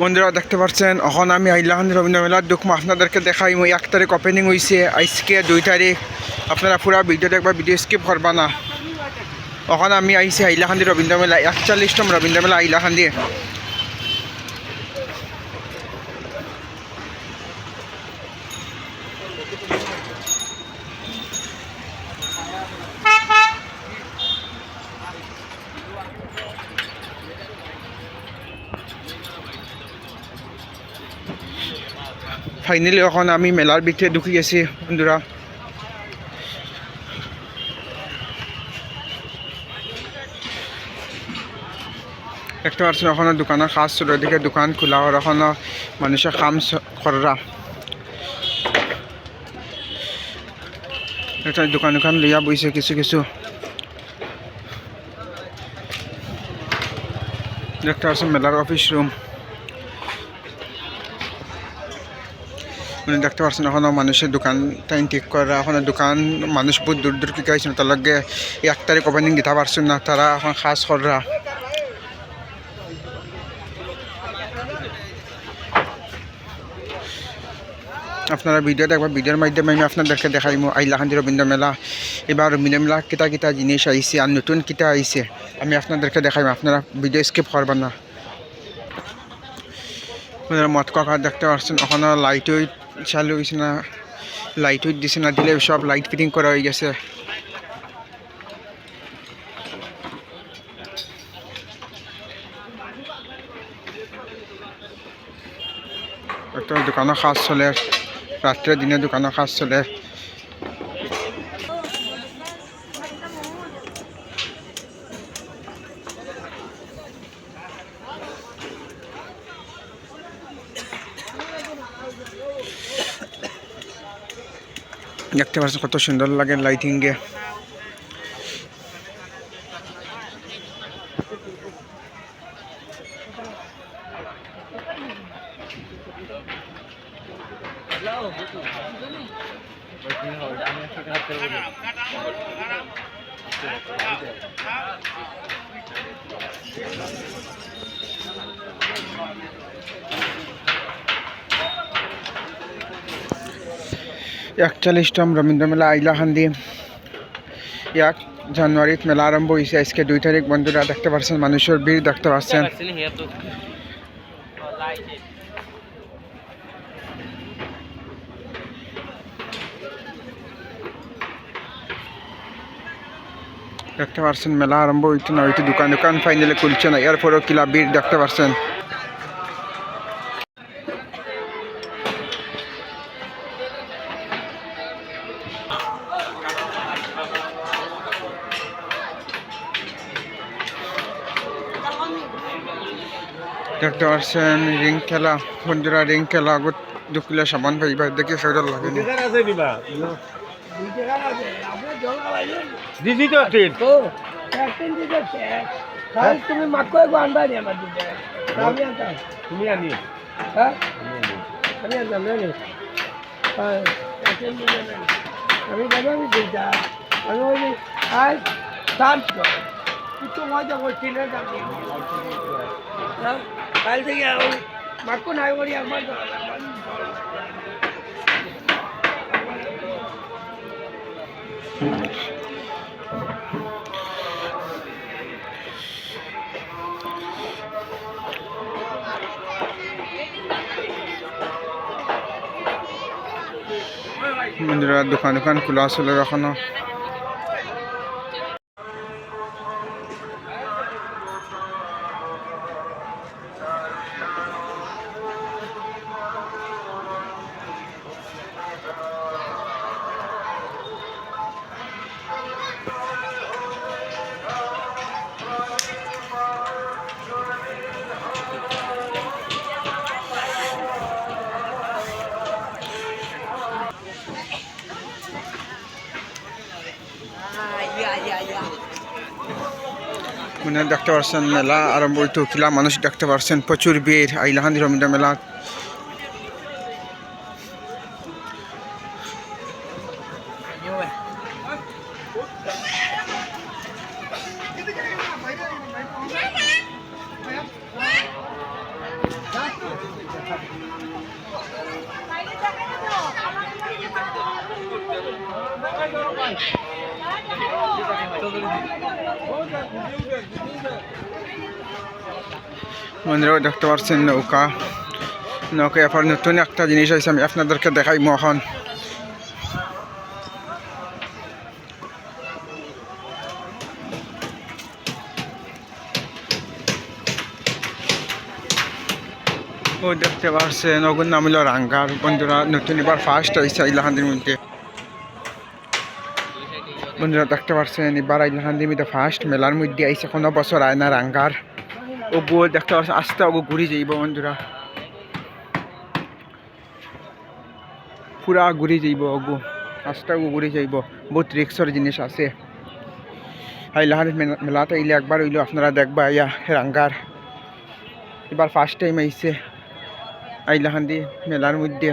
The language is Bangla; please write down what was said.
বন্ধুরা দেখতে পাচ্ছেন, এখন আমি আইলাহান রবীন্দ্র মেলার দুঃখ আপনাদেরকে দেখাই, মই এক তারিখ ওপেনিং হয়েছে আজকে দুই তারিখ। আপনারা পুরা ভিডিও দেখবা ভিডিও স্কিপ করবা না। এখন আমি আইছি আইলাহান্দি রবীন্দ্র মেলা, একচল্লিশতম রবীন্দ্র মেলা আইলাহান্দি ফাইনালি এখন আমি মেলার ভিতরে ঢুকে গেছি বন্ধুরা। দেখতে পাচ্ছেন এখনও দোকানের কাজ ছিল এদিকে দোকান খোলা আর এখনও মানুষের কাম করা এটা দোকান দোকান লইয়া বইছে কিছু কিছু। দেখতে পাচ্ছেন মেলার অফিস রুম মানে দেখতে পাচ্ছেন এখনও মানুষের দোকান টাইম ঠিক করা, এখনও দোকান, মানুষ বহুত দূর দূর কিকা হয়েছিল তার লগে এক তারিখ ওপেনিং দিতে পারছেন না, তারা এখন খাস করা আপনারা ভিডিও দেখবা ভিডিওর মাধ্যমে আমি আপনাদেরকে দেখাইম আইলাকান্দি রবীন্দ্র মেলা। এবার রবীন্দ্র মেলা কিতা কিতা জিনিস আইছে আর নতুন কিতা আইছে, আমি আপনাদেরকে দেখাইম আপনারা ভিডিও স্কিপ করবেন না। মদ কাকা দেখতে পাচ্ছেন ওখানে লাইট চালু হয়েছে না লাইট দিছে না, দিলে সব লাইট ফিটিং করা হয়ে গেছে। একটা দোকানও কাজ চলে, রাত্রে দিনে দোকানও কাজ চলে। দেখতে পাচ্ছেন কত সুন্দর লাগে লাইটিংয়ে একচল্লিশতম রবীন্দ্র মেলা আইলাহান্দি। এক জানুয়ারিত মেলা আরম্ভ হয়েছে আজকে দুই তারিখ বন্ধুরা দেখতে পাচ্ছেন মানুষের ভিড় দেখতে পাচ্ছেন দেখতে পাচ্ছেন মেলা আরম্ভ হইতে না হইতে দোকান দোকান ফাইনালি খুলছে না। এরপরেও কিলা ভিড় দেখতে পাচ্ছেন দেখতে পাচ্ছেন রিং খেলা বন্ধুরা রিং খেলা আগত দুকিলা সামান পাইবা দেখি সেটা লাগে না। টাকা আছে নিবা দিদি তো তুমি মাকো একবার আনবা নি আমার আমি আনতাম। তুমি আনি। হ্যাঁ? আমি আনতাম না নি। হ্যাঁ না। আমি যাব আমি আমি আজ সাত কিছু মজা করছিল হ্যাঁ? কাল থেকে ওই মাকো নাই করি আমার বন্ধুরা দোকান দোকান খোলা আছে এখনও মানে দেখতে পাচ্ছেন মেলা আরম্ভ হইতো কিলা মানুষ দেখতে পাচ্ছেন প্রচুর ভিড় আইলাহান্দি রবীন্দ্র মেলা বন্ধুরা দেখতে পাচ্ছেন নৌকা। নৌকা এবার নতুন একটা জিনিস হয়েছে, আমি আপনাদেরকে দেখাই এখন ও দেখতে পাচ্ছেন ওগুর নাম হলো রাঙ্গার বন্ধুরা, নতুন এবার ফার্স্ট হয়েছে ইলাহান্দির মধ্যে বন্ধুরা দেখতে পাচ্ছেন এবার ইলাহান্দির মধ্যে ফার্স্ট মেলার মধ্যে আইসে কোনো বছর আয় না রাঙ্গার। ও গো দেখতে পাচ্ছেন আস্তে ওগো ঘুরে যাইব বন্ধুরা। পুরা ঘুরে যাইব ওগো, আস্তে ওগো ঘুরে যাইব। বহুত রিক্সর জিনিস আছে। হাইলাহান মেলাতে আইলে একবার হইল, আপনারা দেখবা, ইয়া, রাঙ্গার। এবার ফার্স্ট টাইম আইছে। আইলাহান্দি মেলার মধ্যে।